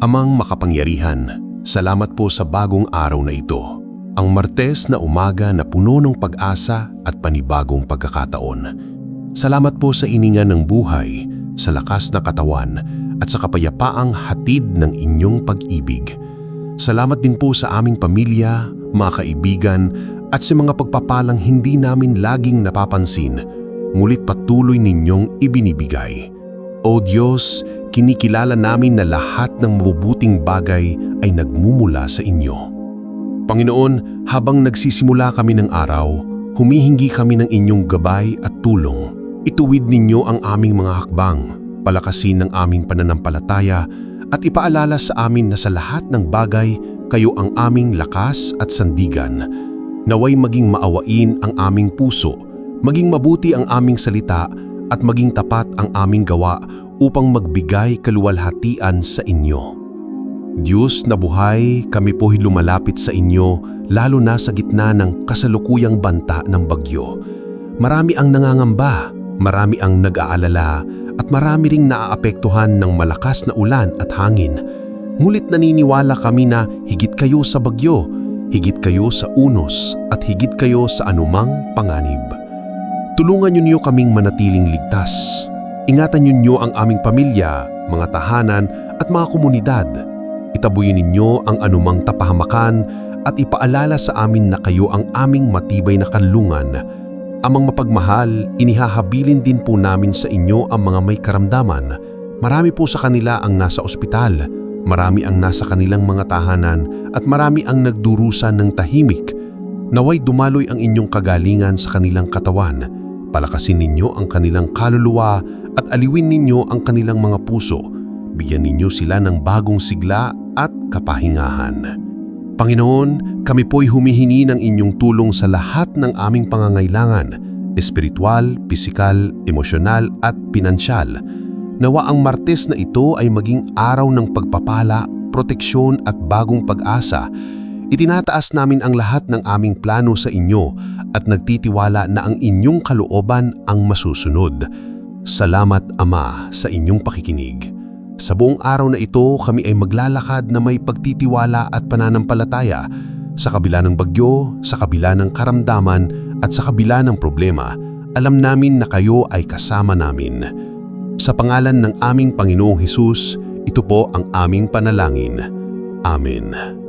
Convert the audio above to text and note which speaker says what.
Speaker 1: Amang makapangyarihan, salamat po sa bagong araw na ito. Ang Martes na umaga na puno ng pag-asa at panibagong pagkakataon. Salamat po sa ininga ng buhay, sa lakas na katawan at sa kapayapaang hatid ng inyong pag-ibig. Salamat din po sa aming pamilya, mga kaibigan at sa mga pagpapalang hindi namin laging napapansin, ngulit patuloy ninyong ibinibigay. O Diyos, kinikilala namin na lahat ng mabubuting bagay ay nagmumula sa inyo. Panginoon, habang nagsisimula kami ng araw, humihingi kami ng inyong gabay at tulong. Ituwid ninyo ang aming mga hakbang, palakasin ng aming pananampalataya at ipaalala sa amin na sa lahat ng bagay kayo ang aming lakas at sandigan. Naway maging maawain ang aming puso, maging mabuti ang aming salita at maging tapat ang aming gawa upang magbigay kaluwalhatian sa inyo. Diyos na buhay, kami po'y lumalapit sa inyo lalo na sa gitna ng kasalukuyang banta ng bagyo. Marami ang nangangamba, marami ang nag-aalala at marami ring naaapektuhan ng malakas na ulan at hangin. Ngunit naniniwala kami na higit kayo sa bagyo, higit kayo sa unos at higit kayo sa anumang panganib. Tulungan niyo kaming manatiling ligtas. Ingatan niyo ang aming pamilya, mga tahanan at mga komunidad. Itabuyin ninyo ang anumang tapahamakan at ipaalala sa amin na kayo ang aming matibay na kanlungan. Amang mapagmahal, inihahabilin din po namin sa inyo ang mga may karamdaman. Marami po sa kanila ang nasa ospital, marami ang nasa kanilang mga tahanan at marami ang nagdurusa ng tahimik. Naway dumaloy ang inyong kagalingan sa kanilang katawan. Palakasin ninyo ang kanilang kaluluwa at aliwin ninyo ang kanilang mga puso. Bigyan ninyo sila ng bagong sigla at kapahingahan. Panginoon, kami po'y humihingi ng inyong tulong sa lahat ng aming pangangailangan, espiritual, pisikal, emosyonal at pinansyal. Nawa ang Martes na ito ay maging araw ng pagpapala, proteksyon at bagong pag-asa. Itinataas namin ang lahat ng aming plano sa inyo at nagtitiwala na ang inyong kalooban ang masusunod. Salamat Ama sa inyong pakikinig. Sa buong araw na ito, kami ay maglalakad na may pagtitiwala at pananampalataya sa kabila ng bagyo, sa kabila ng karamdaman at sa kabila ng problema. Alam namin na kayo ay kasama namin. Sa pangalan ng aming Panginoong Hesus, ito po ang aming panalangin. Amen.